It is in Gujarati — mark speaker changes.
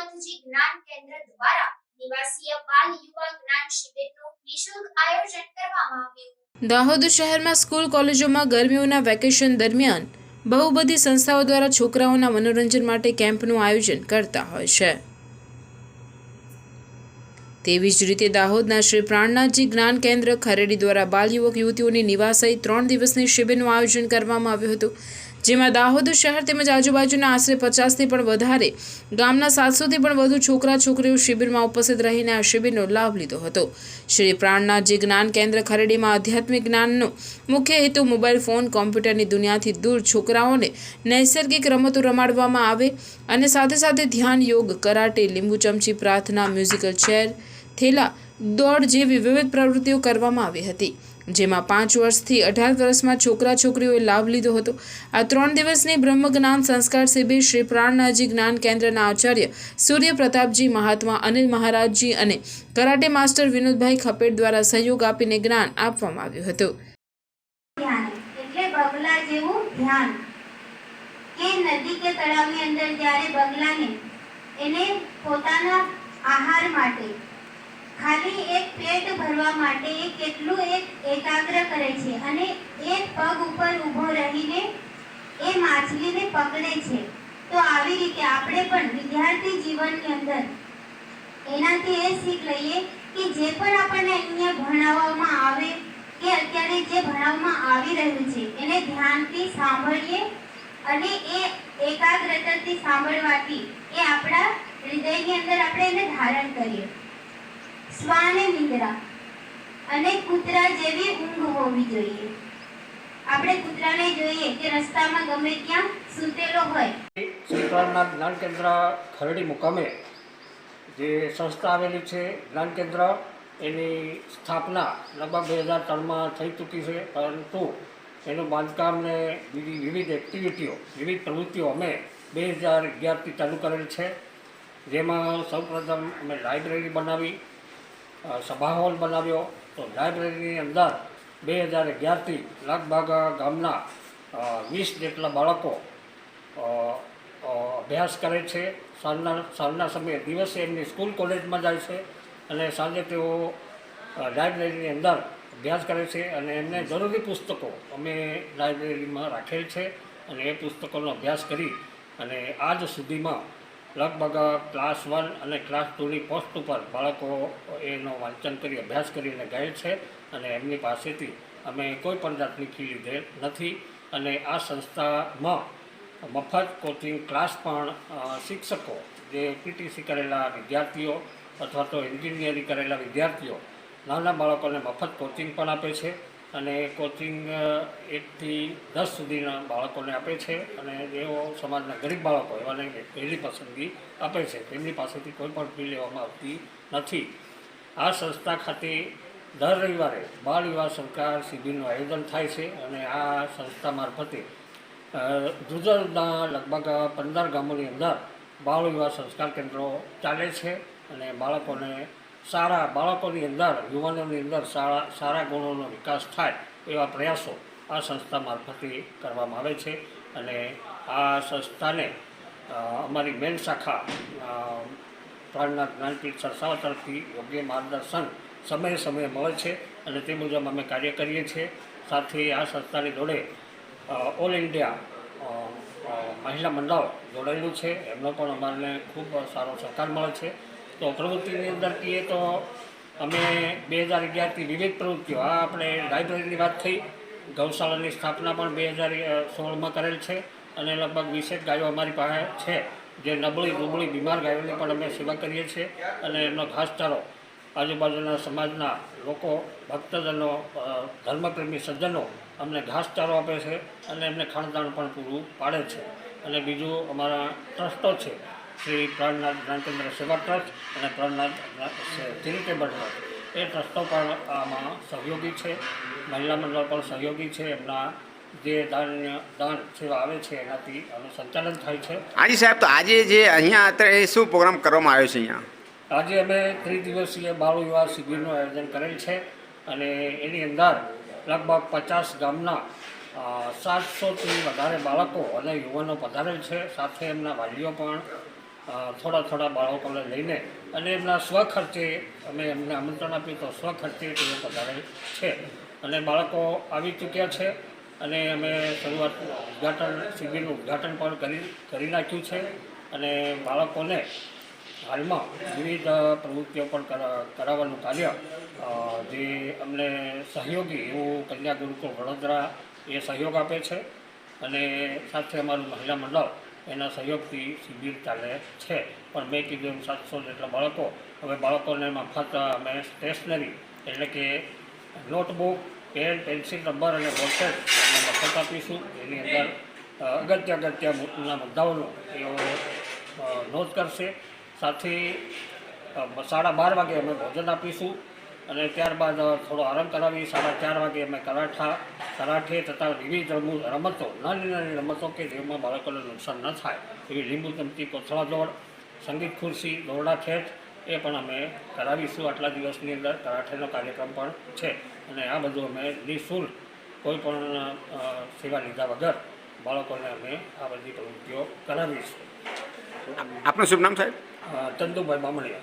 Speaker 1: શ્રી જ્ઞાન કેન્દ્ર દ્વારા નિવાસીય બાલ યુવા જ્ઞાન શિબિરનું નિઃશુલ્ક આયોજન કરવામાં આવ્યું.
Speaker 2: દાહોદ શહેરમાં સ્કૂલ કોલેજોમાં ગરમીઓના વેકેશન દરમિયાન બહુ બધી સંસ્થાઓ દ્વારા છોકરાઓના મનોરંજન માટે કેમ્પનું આયોજન કરતા હોય છે. તેવી જ રીતે દાહોદના શ્રી પ્રાણનાથજી જ્ઞાન કેન્દ્ર ખરેડી દ્વારા બાલ યુવક યુવતીઓની નિવાસાઈ ત્રણ દિવસની શિબિરનું આયોજન કરવામાં આવ્યું હતું. જેમાં દાહોદ શહેર તેમજ આજુબાજુના આશરે પચાસથી પણ વધારે ગામના સાતસોથી પણ વધુ છોકરા છોકરીઓ શિબિરમાં ઉપસ્થિત રહીને આ શિબિરનો લાભ લીધો હતો. શ્રી પ્રાણનાથજી જ્ઞાન કેન્દ્ર ખરેડીમાં આધ્યાત્મિક જ્ઞાનનો મુખ્ય હેતુ મોબાઈલ ફોન, કોમ્પ્યુટરની દુનિયાથી દૂર છોકરાઓને નૈસર્ગિક રમતો રમાડવામાં આવે અને સાથે સાથે ધ્યાન, યોગ, કરાટે, લીંબુ ચમચી, પ્રાર્થના મ્યુઝિકલ ચેર થેલા, દોડ જેવી વિવિધ પ્રવૃત્તિઓ કરવામાં આવી હતી. જેમાં પાંચ વર્ષથી અઢાર વર્ષમાં છોકરા છોકરીઓએ લાભ લીધો હતો. આ ત્રણ દિવસની બ્રહ્મ જ્ઞાન સંસ્કાર શિબિર શ્રી પ્રાણનાથજી જ્ઞાન કેન્દ્રના આચાર્ય સૂર્ય પ્રતાપજી મહાત્મા, અનિલ મહારાજજી અને કરાટે માસ્ટર વિનોદભાઈ ખપેટ દ્વારા સહયોગ આપીને જ્ઞાન આપવામાં આવ્યું હતું.
Speaker 3: કે નદી કે તળાવની અંદર જ્યારે બગલાને એને પોતાના આહાર માટે ખાલી એક પેટ ભરવા માટે એ કેટલું એક એકાગ્ર કરે છે અને એક પગ ઉપર ઊભો રહીને એ માછલીને પકડે છે. તો આવી રીતે આપણે પણ વિદ્યાર્થી જીવનની અંદર એનાથી એ શીખ લઈએ કે જે પણ આપણને અહીંયા ભણાવવામાં આવે કે અત્યારે જે ભણાવવામાં આવી રહ્યું છે, એને ધ્યાનથી સાંભળીએ અને એ એકાગ્રતાથી સાંભળવાથી એ આપણા હૃદયની અંદર આપણે એને ધારણ કરીએ. શ્વાને નિદ્રા. અને કૂતરા જેવી ઊંઘ હોવી જોઈએ. આપણે કૂતરાને જોઈએ કે રસ્તામાં ગમે ત્યાં સૂતેલો હોય.
Speaker 4: શ્રી જ્ઞાન કેન્દ્ર ખરડી મુકામે જે સંસ્થા આવેલી છે, જ્ઞાન કેન્દ્ર, એની સ્થાપના લગભગ બે હજાર ત્રણમાં થઈ ચૂકી છે, પરંતુ એનું બાંધકામ ને બીજી વિવિધ એક્ટિવિટીઓ વિવિધ પ્રવૃત્તિઓ અમે બે હજાર અગિયારથી ચાલુ કરેલ છે. જેમાં સૌપ્રથમ અમે લાઇબ્રેરી બનાવી સભા હોલ બનાવ્યો. તો લાઇબ્રેરીની અંદર બે હજાર અગિયારથી લગભગ ગામના વીસ જેટલા બાળકો અભ્યાસ કરે છે. સાંજના સાંજના સમયે દિવસે એમની સ્કૂલ કોલેજમાં જાય છે અને સાંજે તેઓ લાઇબ્રેરીની અંદર અભ્યાસ કરે છે અને એમને જરૂરી પુસ્તકો અમે લાઇબ્રેરીમાં રાખેલ છે અને એ પુસ્તકોનો અભ્યાસ કરી અને આજ સુધીમાં લગભગ ક્લાસ વન અને ક્લાસ ટુની પોસ્ટ ઉપર બાળકો એનો વાંચન કરી, અભ્યાસ કરીને ગયે છે અને એમની પાસેથી અમે કોઈ પણ જાતની ફી લીધેલ નથી અને આ સંસ્થામાં મફત કોચિંગ ક્લાસ પણ શિક્ષકો જે પીટીસી કરેલા વિદ્યાર્થીઓ અથવા તો એન્જિનિયરિંગ કરેલા વિદ્યાર્થીઓ, નાના બાળકોને મફત કોચિંગ પણ આપે છે. અને કોચિંગ એકથી દસ સુધીના બાળકોને આપે છે અને જેઓ સમાજના ગરીબ બાળકો એવાને પહેલી પસંદગી આપે છે. તેમની પાસેથી કોઈ પણ ફી લેવામાં આવતી નથી. આ સંસ્થા ખાતે દર રવિવારે બાળ વિવાહ સરકાર શિબિરનું આયોજન થાય છે અને આ સંસ્થા મારફતે જુદા લગભગ પંદર ગામોની અંદર બાળ વિવાહ સંસ્કાર કેન્દ્રો ચાલે છે અને બાળકોને સારા બાળકોની અંદર, યુવાનોની અંદર સારા સારા ગુણોનો વિકાસ થાય એવા પ્રયાસો આ સંસ્થા મારફતે કરવામાં આવે છે. અને આ સંસ્થાને અમારી મેન શાખા પ્રાણના જ્ઞાનપીઠ સરસાવા તરફથી યોગ્ય માર્ગદર્શન સમયે સમયે મળે છે અને તે મુજબ અમે કાર્ય કરીએ છીએ. સાથે આ સંસ્થાની જોડે ઓલ ઇન્ડિયા મહિલા મંડળ જોડાયેલું છે. એમનો પણ અમારને ખૂબ સારો સહકાર મળે છે. તો પ્રવૃત્તિની અંદર કહીએ તો અમે બે હજાર અગિયારથી વિવિધ પ્રવૃત્તિઓ, આ આપણે લાઇબ્રેરીની વાત થઈ, ગૌશાળાની સ્થાપના પણ બે હજાર સોળમાં કરેલ છે અને લગભગ વીસેક ગાયો અમારી પાસે છે, જે નબળી દુબળી બીમાર ગાયોની પણ અમે સેવા કરીએ છીએ અને એમનો ઘાસચારો આજુબાજુના સમાજના લોકો, ભક્તજનો ધર્મપ્રેમી સજ્જનો અમને ઘાસચારો આપે છે અને એમને ખાણદાણ પણ પૂરું પાડે છે. અને બીજું અમારા ટ્રસ્ટો છે શ્રી પ્રાણનાથ જ્ઞાનકેન્દ્ર સેવા ટ્રસ્ટ અને પ્રાણનાથ ચેરિટેબલ ટ્રસ્ટ. એ ટ્રસ્ટો પણ આમાં સહયોગી છે મહિલા મંડળ પણ સહયોગી છે. એમના જે દાન દાન સેવા આવે છે એનાથી અમે સંચાલન થાય છે.
Speaker 5: હાજી સાહેબ તો આજે જે અહીંયા અત્યારે શું પ્રોગ્રામ કરવામાં આવ્યો છે અહીંયા?
Speaker 4: આજે અમે ત્રિદિવસીય બાળ વિવાહ શિબિરનું આયોજન કરેલ છે અને એની અંદર લગભગ પચાસ ગામના સાતસોથી વધારે બાળકો અને યુવાનો પધારેલ છે. સાથે એમના વાલીઓ પણ થોડા થોડા બાળકોને લઈને અને એમના સ્વખર્ચે અમે એમને આમંત્રણ આપ્યું તો સ્વખર્ચે તેઓ વધારે છે. અને બાળકો આવી ચૂક્યા છે અને અમે શરૂઆત ઉદ્ઘાટન, શિબિરનું ઉદ્ઘાટન પણ કરી કરી નાખ્યું છે. અને બાળકોને હાલમાં વિવિધ પ્રવૃત્તિઓ પણ કરાવવાનું કાર્ય જે અમને સહયોગી એવું કન્યા ગુરુકુળ વડોદરા એ સહયોગ આપે છે. અને સાથે અમારું મહિલા મંડળ એના સહયોગથી શિબિર ચાલે છે. પણ મેં કીધું એમ સાતસો જેટલા બાળકો, હવે બાળકોને મફત અમે સ્ટેશનરી એટલે કે નોટબુક, પેન, પેન્સિલ, રબર અને બોટલ અમે મફત આપીશું. એની અંદર અગત્ય અગત્યના મુદ્દાઓનો એઓ નોંધ કરશે. સાથે સાડા બાર વાગે અમે ભોજન આપીશું. અને ત્યારબાદ થોડો આરામ કરાવી સાડા ચાર વાગે અમે કરાઠા કરાઠે તથા વિવિધ રમુ- રમતો નાની નાની રમતો કે જેમાં બાળકોને નુકસાન ન થાય એવી લીંબુ ચમચી કોથળા દોડ સંગીત ખુરશી દોરડા ખેંચ એ પણ અમે કરાવીશું. આટલા દિવસની અંદર કરાઠેનો કાર્યક્રમ પણ છે. અને આ બધું અમે નિઃશુલ્ક કોઈ પણ સેવા લીધા વગર બાળકોને અમે આ બધી પ્રવૃત્તિઓ કરાવીશું.
Speaker 5: આપનું શુભ નામ સાહેબ?
Speaker 4: ચંદુભાઈ બામણીયા.